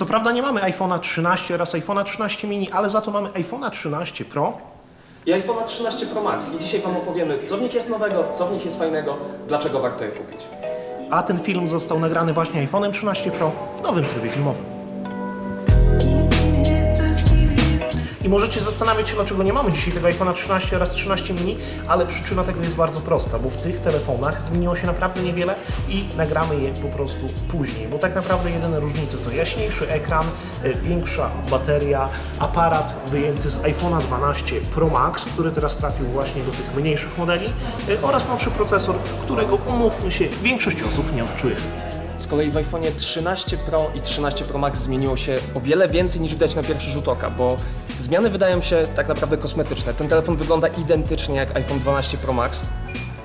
Co prawda nie mamy iPhone'a 13 oraz iPhone'a 13 mini, ale za to mamy iPhone'a 13 Pro. I iPhone'a 13 Pro Max. I dzisiaj Wam opowiemy, co w nich jest nowego, co w nich jest fajnego, dlaczego warto je kupić. A ten film został nagrany właśnie iPhone'em 13 Pro w nowym trybie filmowym. I możecie zastanawiać się, dlaczego nie mamy dzisiaj tego iPhone'a 13 oraz 13 mini, ale przyczyna tego jest bardzo prosta, bo w tych telefonach zmieniło się naprawdę niewiele i nagramy je po prostu później, bo tak naprawdę jedyne różnice to jaśniejszy ekran, y, większa bateria, aparat wyjęty z iPhone'a 12 Pro Max, który teraz trafił właśnie do tych mniejszych modeli y, oraz nowszy procesor, którego umówmy się, większość osób nie odczuje. Z kolei w iPhone'ie 13 Pro i 13 Pro Max zmieniło się o wiele więcej niż widać na pierwszy rzut oka, bo zmiany wydają się tak naprawdę kosmetyczne. Ten telefon wygląda identycznie jak iPhone 12 Pro Max,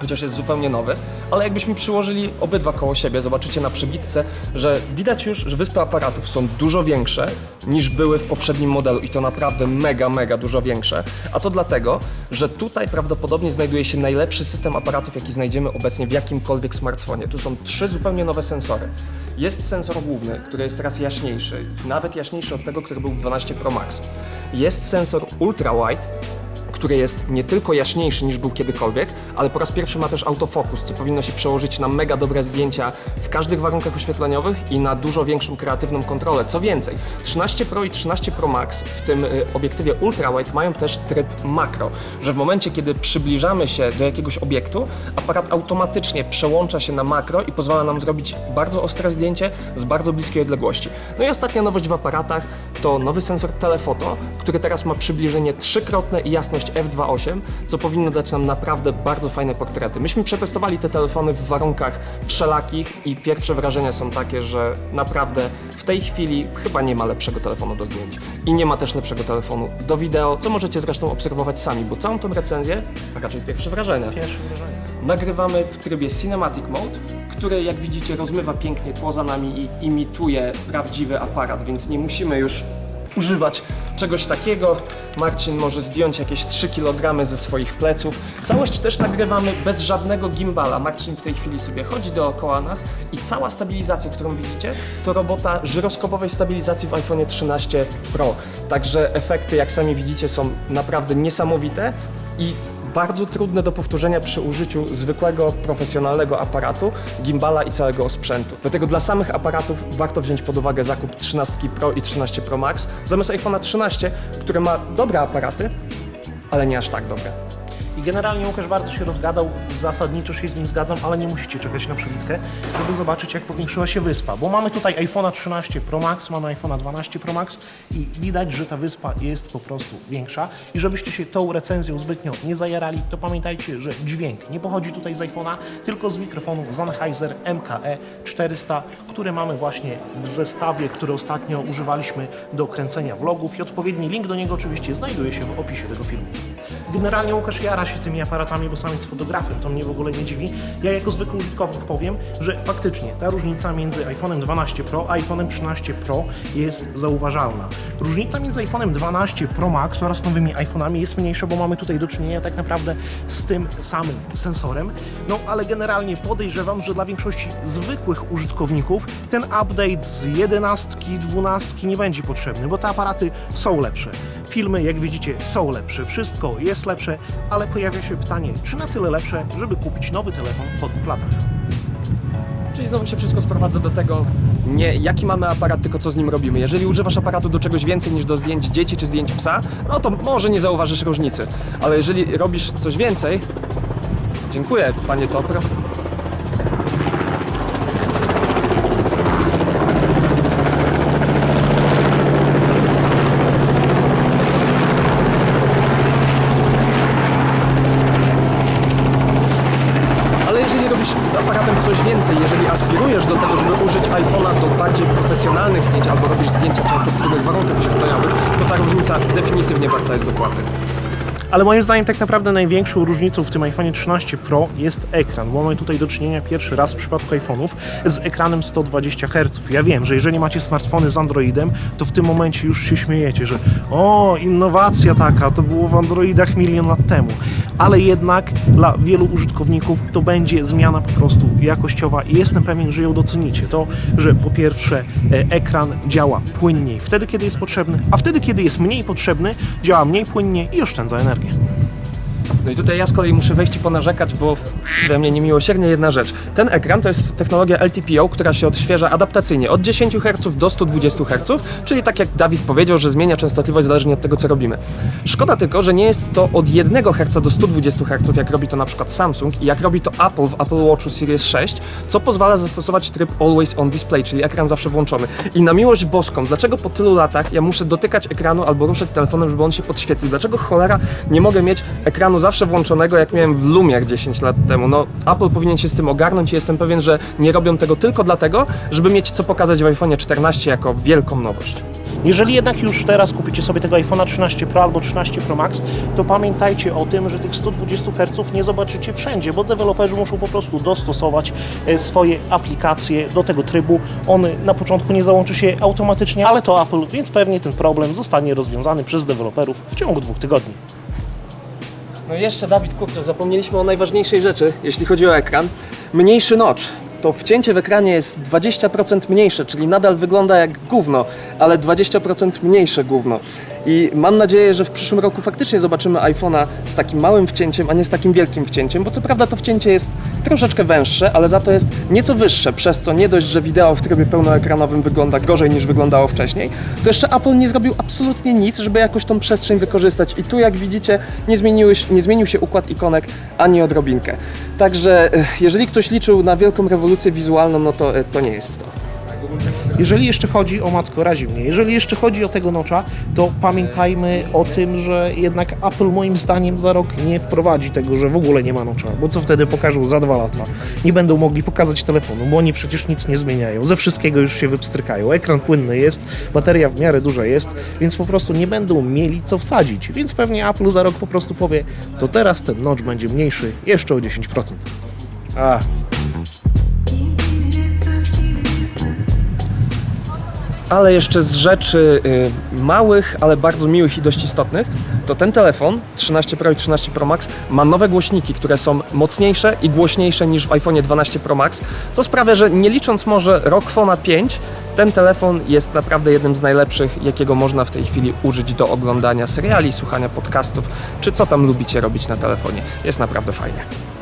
chociaż jest zupełnie nowy, ale jakbyśmy przyłożyli obydwa koło siebie, zobaczycie na przebitce, że widać już, że wyspy aparatów są dużo większe niż były w poprzednim modelu i to naprawdę mega, mega dużo większe. A to dlatego, że tutaj prawdopodobnie znajduje się najlepszy system aparatów, jaki znajdziemy obecnie w jakimkolwiek smartfonie. Tu są trzy zupełnie nowe sensory. Jest sensor główny, który jest teraz jaśniejszy, nawet jaśniejszy od tego, który był w 12 Pro Max. Jest sensor ultra wide, który jest nie tylko jaśniejszy niż był kiedykolwiek, ale po raz pierwszy ma też autofokus, co powinno się przełożyć na mega dobre zdjęcia w każdych warunkach oświetleniowych i na dużo większą kreatywną kontrolę. Co więcej, 13 Pro i 13 Pro Max w tym y, obiektywie ultrawide mają też tryb makro, że w momencie, kiedy przybliżamy się do jakiegoś obiektu, aparat automatycznie przełącza się na makro i pozwala nam zrobić bardzo ostre zdjęcie z bardzo bliskiej odległości. No i ostatnia nowość w aparatach to nowy sensor telefoto, który teraz ma przybliżenie trzykrotne i jasność f2.8, co powinno dać nam naprawdę bardzo fajne portrety. Myśmy przetestowali te telefony w warunkach wszelakich i pierwsze wrażenia są takie, że naprawdę w tej chwili chyba nie ma lepszego telefonu do zdjęć. I nie ma też lepszego telefonu do wideo, co możecie zresztą obserwować sami, bo całą tą recenzję, a raczej pierwsze wrażenia, Pierwsze wrażenie. nagrywamy w trybie Cinematic Mode, który jak widzicie rozmywa pięknie tło za nami i imituje prawdziwy aparat, więc nie musimy już używać czegoś takiego. Marcin może zdjąć jakieś 3 kg ze swoich pleców. Całość też nagrywamy bez żadnego gimbala. Marcin w tej chwili sobie chodzi dookoła nas i cała stabilizacja, którą widzicie, to robota żyroskopowej stabilizacji w iPhone 13 Pro. Także efekty, jak sami widzicie, są naprawdę niesamowite i bardzo trudne do powtórzenia przy użyciu zwykłego, profesjonalnego aparatu, gimbala i całego sprzętu. Dlatego dla samych aparatów warto wziąć pod uwagę zakup 13 Pro i 13 Pro Max zamiast iPhone'a 13, który ma dobre aparaty, ale nie aż tak dobre. I generalnie Łukasz bardzo się rozgadał, zasadniczo się z nim zgadzam, ale nie musicie czekać na przebitkę, żeby zobaczyć jak powiększyła się wyspa. Bo mamy tutaj iPhone'a 13 Pro Max, mamy iPhone'a 12 Pro Max i widać, że ta wyspa jest po prostu większa. I żebyście się tą recenzją zbytnio nie zajarali, to pamiętajcie, że dźwięk nie pochodzi tutaj z iPhone'a, tylko z mikrofonu Sennheiser MKE 400, które mamy właśnie w zestawie, który ostatnio używaliśmy do kręcenia vlogów i odpowiedni link do niego oczywiście znajduje się w opisie tego filmu. Generalnie Łukasz jara się tymi aparatami, bo sam jest fotografem, to mnie w ogóle nie dziwi. Ja jako zwykły użytkownik powiem, że faktycznie ta różnica między iPhone'em 12 Pro a iPhone'em 13 Pro jest zauważalna. Różnica między iPhone'em 12 Pro Max oraz nowymi iPhone'ami jest mniejsza, bo mamy tutaj do czynienia tak naprawdę z tym samym sensorem. No ale generalnie podejrzewam, że dla większości zwykłych użytkowników ten update z 11, 12 nie będzie potrzebny, bo te aparaty są lepsze. Filmy, jak widzicie, są lepsze, wszystko jest lepsze, ale pojawia się pytanie, czy na tyle lepsze, żeby kupić nowy telefon po dwóch latach. Czyli znowu się wszystko sprowadza do tego, nie jaki mamy aparat, tylko co z nim robimy. Jeżeli używasz aparatu do czegoś więcej niż do zdjęć dzieci czy zdjęć psa, no to może nie zauważysz różnicy. Ale jeżeli robisz coś więcej, dziękuję panie Topr, Ale jeżeli robisz z aparatem coś więcej, jeżeli aspirujesz do tego, żeby użyć iPhone'a do bardziej profesjonalnych zdjęć, albo robisz zdjęcia często w trudnych warunkach oświetleniowych, to ta różnica definitywnie warta jest dopłaty. Ale moim zdaniem tak naprawdę największą różnicą w tym iPhone 13 Pro jest ekran, bo mamy tutaj do czynienia pierwszy raz w przypadku iPhone'ów z ekranem 120 Hz. Ja wiem, że jeżeli macie smartfony z Androidem, to w tym momencie już się śmiejecie, że o, innowacja taka, to było w Androidach milion lat temu. ale jednak dla wielu użytkowników to będzie zmiana po prostu jakościowa i jestem pewien, że ją docenicie. To, że po pierwsze e, ekran działa płynniej wtedy, kiedy jest potrzebny, a wtedy, kiedy jest mniej potrzebny, działa mniej płynnie i oszczędza energię. Okay. No i tutaj ja z kolei muszę wejść i ponarzekać, bo w- we mnie niemiłosiernie jedna rzecz. Ten ekran to jest technologia LTPO, która się odświeża adaptacyjnie od 10 Hz do 120 Hz, czyli tak jak Dawid powiedział, że zmienia częstotliwość zależnie od tego, co robimy. Szkoda tylko, że nie jest to od 1 Hz do 120 Hz, jak robi to na przykład Samsung i jak robi to Apple w Apple Watchu Series 6, co pozwala zastosować tryb Always on Display, czyli ekran zawsze włączony. I na miłość boską, dlaczego po tylu latach ja muszę dotykać ekranu albo ruszać telefonem, żeby on się podświetlił? Dlaczego cholera nie mogę mieć ekranu zawsze włączonego, jak miałem w Lumiach 10 lat temu? No, Apple powinien się z tym ogarnąć i jestem pewien, że nie robią tego tylko dlatego, żeby mieć co pokazać w iPhone 14 jako wielką nowość. Jeżeli jednak już teraz kupicie sobie tego iPhone'a 13 Pro albo 13 Pro Max, to pamiętajcie o tym, że tych 120 Hz nie zobaczycie wszędzie, bo deweloperzy muszą po prostu dostosować e, swoje aplikacje do tego trybu. On na początku nie załączy się automatycznie, ale to Apple, więc pewnie ten problem zostanie rozwiązany przez deweloperów w ciągu dwóch tygodni. No jeszcze Dawid, kurczę, zapomnieliśmy o najważniejszej rzeczy, jeśli chodzi o ekran. Mniejszy notch. To wcięcie w ekranie jest 20% mniejsze, czyli nadal wygląda jak gówno, ale 20% mniejsze gówno. I mam nadzieję, że w przyszłym roku faktycznie zobaczymy iPhone'a z takim małym wcięciem, a nie z takim wielkim wcięciem, bo co prawda to wcięcie jest troszeczkę węższe, ale za to jest nieco wyższe, przez co nie dość, że wideo w trybie pełnoekranowym wygląda gorzej niż wyglądało wcześniej, to jeszcze Apple nie zrobił absolutnie nic, żeby jakoś tą przestrzeń wykorzystać. I tu, jak widzicie, nie, nie zmienił się układ ikonek ani odrobinkę. Także eh, jeżeli ktoś liczył na wielką rewolucję wizualną, no to, eh, to nie jest to. Jeżeli jeszcze chodzi o matko razi mnie, jeżeli jeszcze chodzi o tego nocza, to pamiętajmy o tym, że jednak Apple moim zdaniem za rok nie wprowadzi tego, że w ogóle nie ma nocza, bo co wtedy pokażą za dwa lata? Nie będą mogli pokazać telefonu, bo oni przecież nic nie zmieniają, ze wszystkiego już się wypstrykają, ekran płynny jest, bateria w miarę duża jest, więc po prostu nie będą mieli co wsadzić, więc pewnie Apple za rok po prostu powie, to teraz ten notch będzie mniejszy jeszcze o 10%. A, Ale jeszcze z rzeczy y, małych, ale bardzo miłych i dość istotnych, to ten telefon 13 Pro i 13 Pro Max ma nowe głośniki, które są mocniejsze i głośniejsze niż w iPhone 12 Pro Max, co sprawia, że nie licząc może Rockfona 5, ten telefon jest naprawdę jednym z najlepszych, jakiego można w tej chwili użyć do oglądania seriali, słuchania podcastów, czy co tam lubicie robić na telefonie. Jest naprawdę fajnie.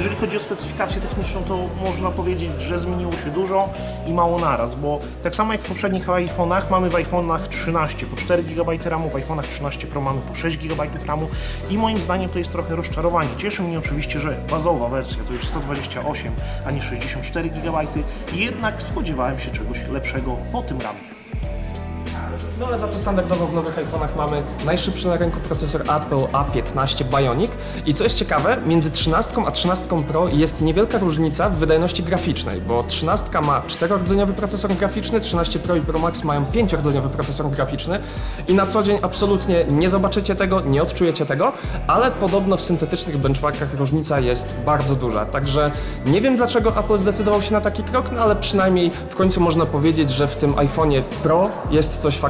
Jeżeli chodzi o specyfikację techniczną, to można powiedzieć, że zmieniło się dużo i mało naraz, bo tak samo jak w poprzednich iPhone'ach, mamy w iPhone'ach 13 po 4 GB RAMu, w iPhone'ach 13 Pro mamy po 6 GB RAMu i moim zdaniem to jest trochę rozczarowanie. Cieszy mnie oczywiście, że bazowa wersja to już 128, a nie 64 GB, jednak spodziewałem się czegoś lepszego po tym RAMie. No ale za to standardowo w nowych iPhone'ach mamy najszybszy na rynku procesor Apple A15 Bionic. I co jest ciekawe, między 13 a 13 Pro jest niewielka różnica w wydajności graficznej, bo 13 ma 4-rdzeniowy procesor graficzny, 13 Pro i Pro Max mają 5-rdzeniowy procesor graficzny. I na co dzień absolutnie nie zobaczycie tego, nie odczujecie tego, ale podobno w syntetycznych benchmarkach różnica jest bardzo duża, także nie wiem dlaczego Apple zdecydował się na taki krok, no ale przynajmniej w końcu można powiedzieć, że w tym iPhone'ie Pro jest coś faktycznie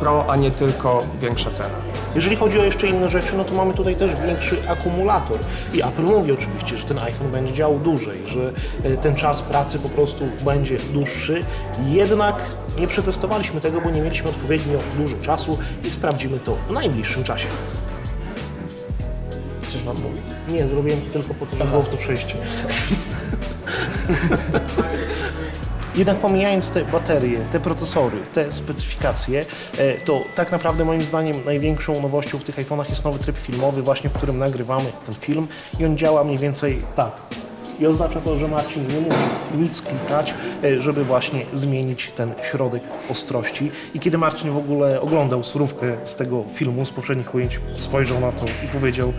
Pro, a nie tylko większa cena. Jeżeli chodzi o jeszcze inne rzeczy, no to mamy tutaj też większy akumulator. I Apple mówi oczywiście, że ten iPhone będzie działał dłużej, że e, ten czas pracy po prostu będzie dłuższy. Jednak nie przetestowaliśmy tego, bo nie mieliśmy odpowiednio dużo czasu i sprawdzimy to w najbliższym czasie. Coś wam mówi? Nie, zrobiłem to tylko po to, żeby było w to przejście. Jednak pomijając te baterie, te procesory, te specyfikacje, e, to tak naprawdę moim zdaniem największą nowością w tych iPhone'ach jest nowy tryb filmowy, właśnie w którym nagrywamy ten film i on działa mniej więcej tak. I oznacza to, że Marcin nie musi nic klikać, e, żeby właśnie zmienić ten środek ostrości. I kiedy Marcin w ogóle oglądał surówkę z tego filmu, z poprzednich ujęć, spojrzał na to i powiedział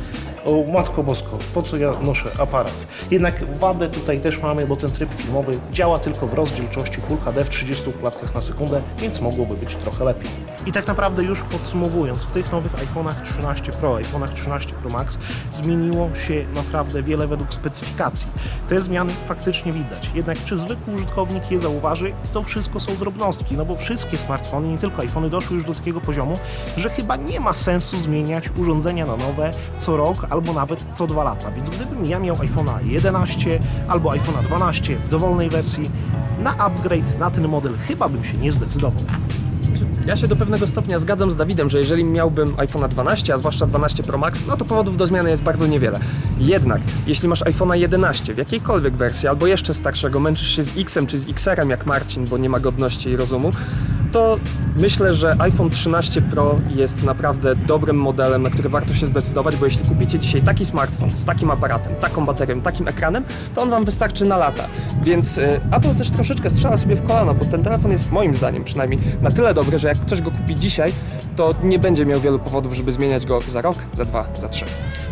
o matko bosko, po co ja noszę aparat? Jednak wadę tutaj też mamy, bo ten tryb filmowy działa tylko w rozdzielczości Full HD w 30 klatkach na sekundę, więc mogłoby być trochę lepiej. I tak naprawdę już podsumowując, w tych nowych iPhone'ach 13 Pro, iPhone'ach 13 Pro Max zmieniło się naprawdę wiele według specyfikacji. Te zmiany faktycznie widać. Jednak czy zwykły użytkownik je zauważy, to wszystko są drobnostki, no bo wszystkie smartfony, nie tylko iPhony, doszły już do takiego poziomu, że chyba nie ma sensu zmieniać urządzenia na nowe co rok albo nawet co dwa lata. Więc gdybym ja miał iPhone'a 11 albo iPhone'a 12 w dowolnej wersji, na upgrade na ten model chyba bym się nie zdecydował. Ja się do pewnego stopnia zgadzam z Dawidem, że jeżeli miałbym iPhone'a 12, a zwłaszcza 12 Pro Max, no to powodów do zmiany jest bardzo niewiele. Jednak, jeśli masz iPhone'a 11 w jakiejkolwiek wersji, albo jeszcze starszego, męczysz się z X-em czy z XR-em jak Marcin, bo nie ma godności i rozumu, to myślę, że iPhone 13 Pro jest naprawdę dobrym modelem, na który warto się zdecydować, bo jeśli kupicie dzisiaj taki smartfon z takim aparatem, taką baterią, takim ekranem, to on Wam wystarczy na lata. Więc y, Apple też troszeczkę strzela sobie w kolano, bo ten telefon jest moim zdaniem przynajmniej na tyle dobry, że jak ktoś go kupi dzisiaj, to nie będzie miał wielu powodów, żeby zmieniać go za rok, za dwa, za trzy.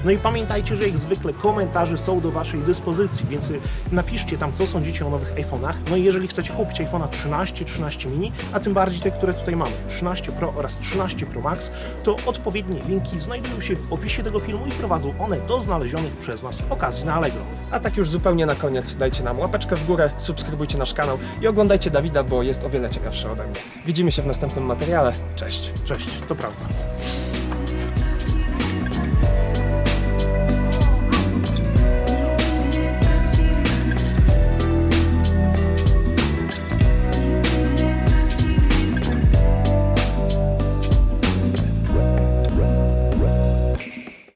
No i pamiętajcie, że jak zwykle komentarze są do Waszej dyspozycji, więc y, napiszcie tam, co sądzicie o nowych iPhone'ach. No i jeżeli chcecie kupić iPhone'a 13, 13 mini, a tym bardziej te, które tutaj mamy, 13 Pro oraz 13 Pro Max, to odpowiednie linki znajdują się w opisie tego filmu i prowadzą one do znalezionych przez nas okazji na Allegro. A tak już zupełnie na koniec dajcie nam łapeczkę w górę, subskrybujcie nasz kanał i oglądajcie Dawida, bo jest o wiele ciekawszy ode mnie. Widzimy się w następnym materiale. Cześć! Cześć, to prawda.